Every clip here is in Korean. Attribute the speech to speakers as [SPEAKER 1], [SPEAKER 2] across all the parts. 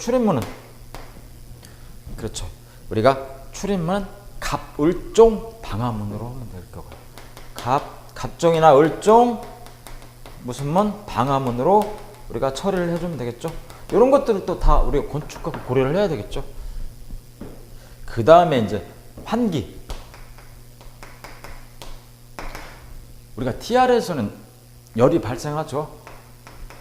[SPEAKER 1] 출입문은 그렇죠. 우리가 출입문은 갑, 을종, 방화문으로 될 거고요. 갑, 갑종이나 을종 무슨 문, 방화문으로 우리가 처리를 해주면 되겠죠. 이런 것들을 또 다 우리가 건축하고 고려를 해야 되겠죠. 그 다음에 이제 환기. 우리가 TR에서는 열이 발생하죠.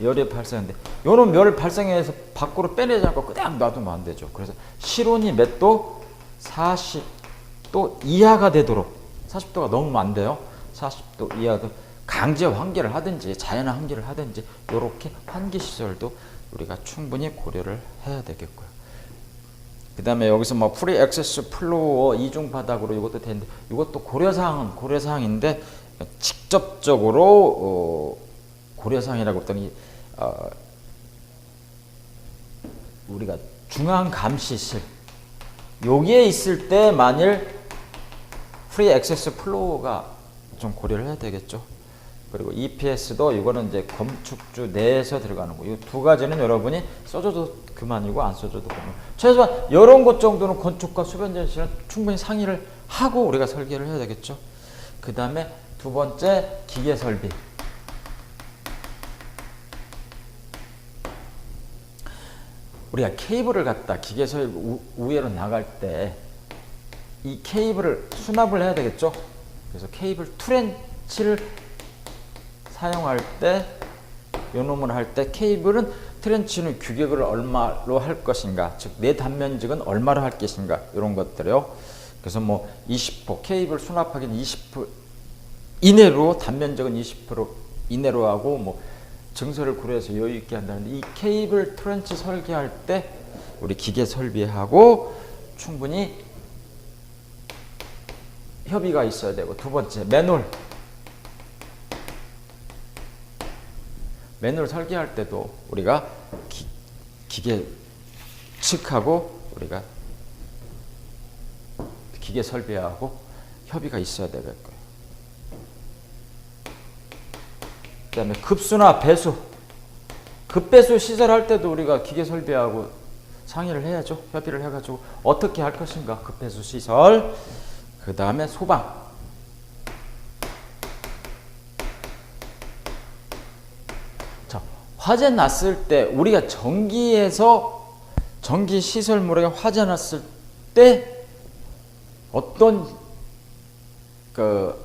[SPEAKER 1] 열이 발생하는데 요런 열 발생해서 밖으로 빼내지 않고 그냥 놔두면 안 되죠. 그래서 실온이 몇 도? 40도 이하가 되도록 40도가 넘으면 안 돼요. 40도 이하도 강제 환기를 하든지 자연 환기를 하든지 요렇게 환기 시설도 우리가 충분히 고려를 해야 되겠고요. 그 다음에 여기서 뭐 프리 액세스 플로어 이중 바닥으로 이것도 되는데 이것도 고려사항은 고려사항인데 직접적으로 어, 고려사항이라고 했더니 어, 우리가 중앙 감시실 여기에 있을 때 만일 프리 액세스 플로어가 좀 고려를 해야 되겠죠. 그리고 EPS도 이거는 이제 건축주 내에서 들어가는 거. 이 두 가지는 여러분이 써줘도 그만이고 안 써줘도 그만. 최소한 이런 것 정도는 건축가 수변전 씨는 충분히 상의를 하고 우리가 설계를 해야 되겠죠. 그 다음에 두 번째 기계 설비. 우리가 케이블을 갖다 기계설 우- 우회로 나갈 때 이 케이블을 수납을 해야 되겠죠. 그래서 케이블 투렌치를 사용할 때 요놈을 할 때 케이블은 트렌치는 규격을 얼마로 할 것인가, 즉 내 단면적은 얼마로 할 것인가 이런 것들이요. 그래서 뭐 20% 케이블 수납하기는 20% 이내로 단면적은 20% 이내로 하고 뭐 증서를 고려해서 여유 있게 한다는데 이 케이블 트렌치 설계할 때 우리 기계 설비하고 충분히 협의가 있어야 되고 두 번째 매놀 매놀 설계할 때도 우리가 기, 기계 측하고 우리가 기계 설비하고 협의가 있어야 되겠고요. 그다음에 급수나 배수, 급배수 시설할 때도 우리가 기계 설비하고 상의를 해야죠. 협의를 해가지고 어떻게 할 것인가 급배수 시설. 그 다음에 소방. 자, 화재 났을 때 우리가 전기에서 전기 시설물에 화재 났을 때 어떤 그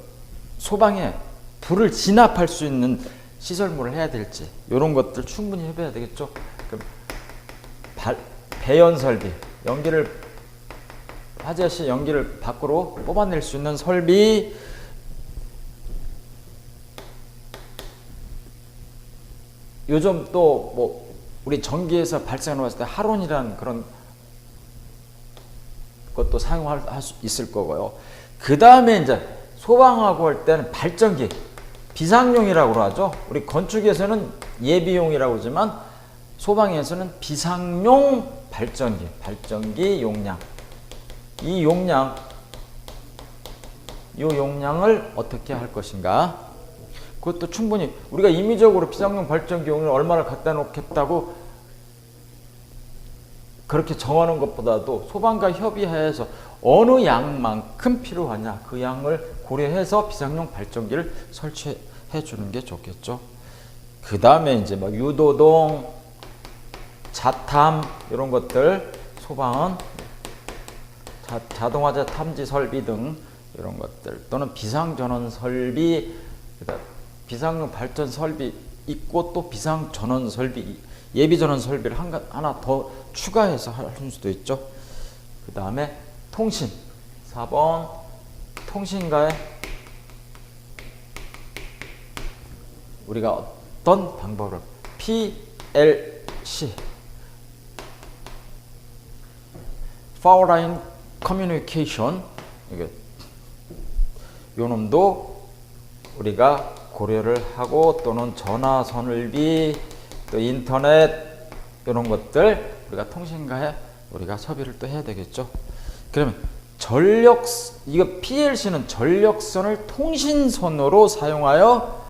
[SPEAKER 1] 소방에 불을 진압할 수 있는 시설물을 해야 될지 이런 것들 충분히 해봐야 되겠죠. 그럼 발, 배연 설비, 연기를 화재 시 연기를 밖으로 뽑아낼 수 있는 설비, 요즘 또 뭐 우리 전기에서 왔을 때 하론이라는 그런 것도 사용할 할수 있을 거고요. 그 다음에 이제 소방하고 할 때는 발전기, 비상용이라고 하죠. 우리 건축에서는 예비용이라고 하지만 소방에서는 비상용 발전기, 발전기 용량. 이 용량, 이 용량을 어떻게 할 것인가? 그것도 충분히 우리가 임의적으로 비상용 발전기 용량을 얼마를 갖다 놓겠다고 그렇게 정하는 것보다도 소방과 협의해서 어느 양만큼 필요하냐 그 양을 고려해서 비상용 발전기를 설치해 주는 게 좋겠죠. 그 다음에 이제 뭐 유도동, 자탐 이런 것들 소방은 자, 자동화재 탐지 설비 등 이런 것들 또는 비상 전원 설비 그다음 비상용 발전 설비 있고 또 비상 전원 설비 예비 전원 설비를 한, 가- 하나 더 추가해서 할 수도 있죠. 그 다음에 통신. 4번 통신가에 우리가 어떤 방법을 PLC Line Communication. 이게 요 놈도 우리가 고려를 하고 또는 전화 선을비 또 인터넷 이런 것들 우리가 통신가에 우리가 섭외를 또 해야 되겠죠. 그러면 전력 이거 PLC는 전력선을 통신선으로 사용하여